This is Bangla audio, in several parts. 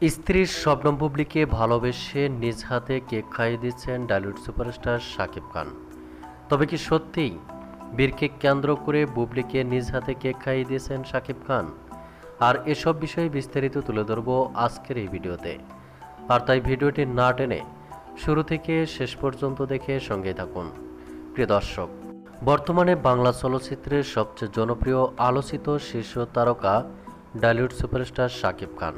স্ত্রীর স্বপ্ন বুবলিকে ভালোবেসে নিজ হাতে কেক খাইয়ে দিচ্ছেন ডালিউড সুপারস্টার শাকিব খান। তবে কি সত্যিই বীরকে কেন্দ্র করে বুবলিকে নিজ হাতে কেক খাইয়ে দিয়েছেন শাকিব খান? আর এসব বিষয়ে বিস্তারিত তুলে ধরবো আজকের এই ভিডিওতে। আর তাই ভিডিওটি না টেনে শুরু থেকে শেষ পর্যন্ত দেখে সঙ্গে থাকুন। প্রিয় দর্শক, বর্তমানে বাংলা চলচ্চিত্রের সবচেয়ে জনপ্রিয় আলোচিত শীর্ষ তারকা ডালিউড সুপারস্টার শাকিব খান।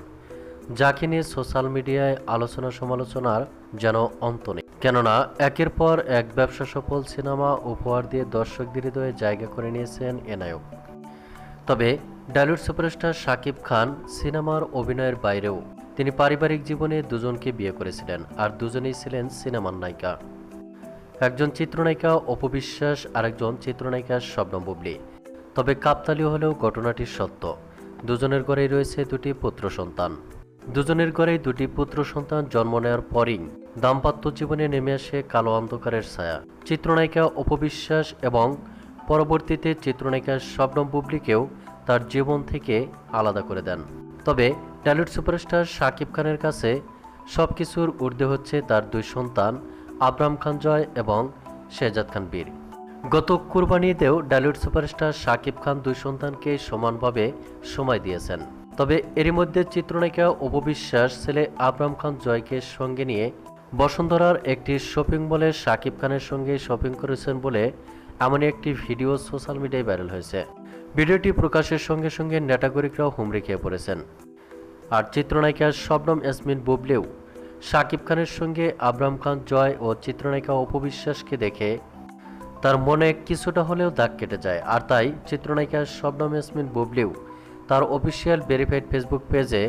যাকে নিয়ে সোশ্যাল মিডিয়ায় আলোচনা সমালোচনার যেন অন্ত নেই। কেননা, একের পর এক ব্যবসা সফল সিনেমা উপহার দিয়ে দর্শকদের হৃদয়ে জায়গা করে নিয়েছেন এ নায়ক। তবে ডালিউড সুপারস্টার শাকিব খান সিনেমার অভিনয়ের বাইরেও তিনি পারিবারিক জীবনে দুজনকে বিয়ে করেছিলেন আর দুজনেই ছিলেন সিনেমার নায়িকা। একজন চিত্রনায়িকা, অপবিশ্বাস, আরেকজন চিত্রনায়িকা শবনম বুবলি। তবে কাকতালীয় হলেও ঘটনাটি সত্য। দুজনের ঘরেই রয়েছে দুটি পুত্র সন্তান। দুজনের ঘরেই দুটি পুত্র সন্তান জন্ম নেওয়ার পরই দাম্পাত্য জীবনে নেমে আসে কালো অন্ধকারের ছায়া। চিত্রনায়িকা অপবিশ্বাস এবং পরবর্তীতে চিত্রনায়িকা শবনম বুবলিকেও তার জীবন থেকে আলাদা করে দেন। তবে টলিউড সুপারস্টার শাকিব খানের কাছে সব কিছুর ঊর্ধ্বে হচ্ছে তার দুই সন্তান, আবরাম খান জয় এবং শেহজাদ খান বীর। গত কুরবানিতেও ডালিউড সুপারস্টার শাকিব খান দুই সন্তানকে সমানভাবে সময় দিয়েছেন। তবে এরই মধ্যে চিত্রনায়িকা অপবিশ্বাস ছেলে আবরাম খান জয়কে সঙ্গে নিয়ে বসুন্ধরার একটি শপিং মলে শাকিব খানের সঙ্গে শপিং করেছেন বলে এমনই একটি ভিডিও সোশ্যাল মিডিয়ায় ভাইরাল হয়েছে। ভিডিওটি প্রকাশের সঙ্গে সঙ্গে নেটাগরিকরাও হুমড়ি খেয়ে পড়েছেন। আর চিত্রনায়িকা শবনম ইয়াসমিন বুবলেও শাকিব খানের সঙ্গে আবরাম খান জয় ও চিত্রনায়িকা অপবিশ্বাসকে দেখে তার মনে কিছুটা হলেও দাগ কেটে যায়। আর তাই চিত্রনায়িকা শবনম ইয়াসমিন বুবলিও তার অফিসিয়াল ভেরিফাইড ফেসবুক পেজে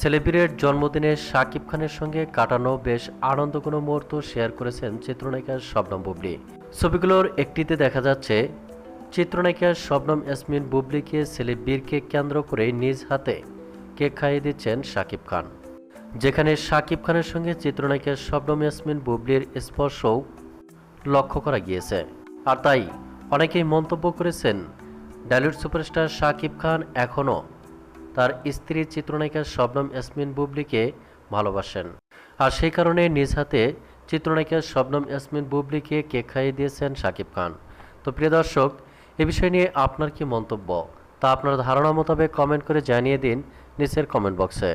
সেলিব্রিটির জন্মদিনে শাকিব খানের সঙ্গে কাটানো বেশ আনন্দঘন মুহূর্ত শেয়ার করেছেন চিত্রনায়িকা শবনম বুবলি। ছবিগুলোর একটিতে দেখা যাচ্ছে, চিত্রনায়িকা শবনম ইয়াসমিন বুবলিকে সেলিব্রিরকে কেন্দ্র করে নিজ হাতে কেক খাইয়ে দিচ্ছেন শাকিব খান। যেখানে শাকিব খানের সঙ্গে চিত্রনায়িকা শবনম ইয়াসমিন বুবলির স্পর্শও লক্ষ্য করা গিয়েছে। আর তাই অনেকেই মন্তব্য করেছেন ডালিউড সুপারস্টার শাকিব খান এখনও তার স্ত্রী চিত্রনায়িকা শবনম ইয়াসমিন বুবলিকে ভালোবাসেন। আর সেই কারণে নিজ হাতে চিত্রনায়িকা শবনম ইয়াসমিন বুবলিকে কেক খাইয়ে দিয়েছেন শাকিব খান। তো প্রিয় দর্শক, এ বিষয় নিয়ে আপনার কি মন্তব্য? তা আপনার ধারণা মোতাবেক কমেন্ট করে জানিয়ে দিন নিচের কমেন্ট বক্সে।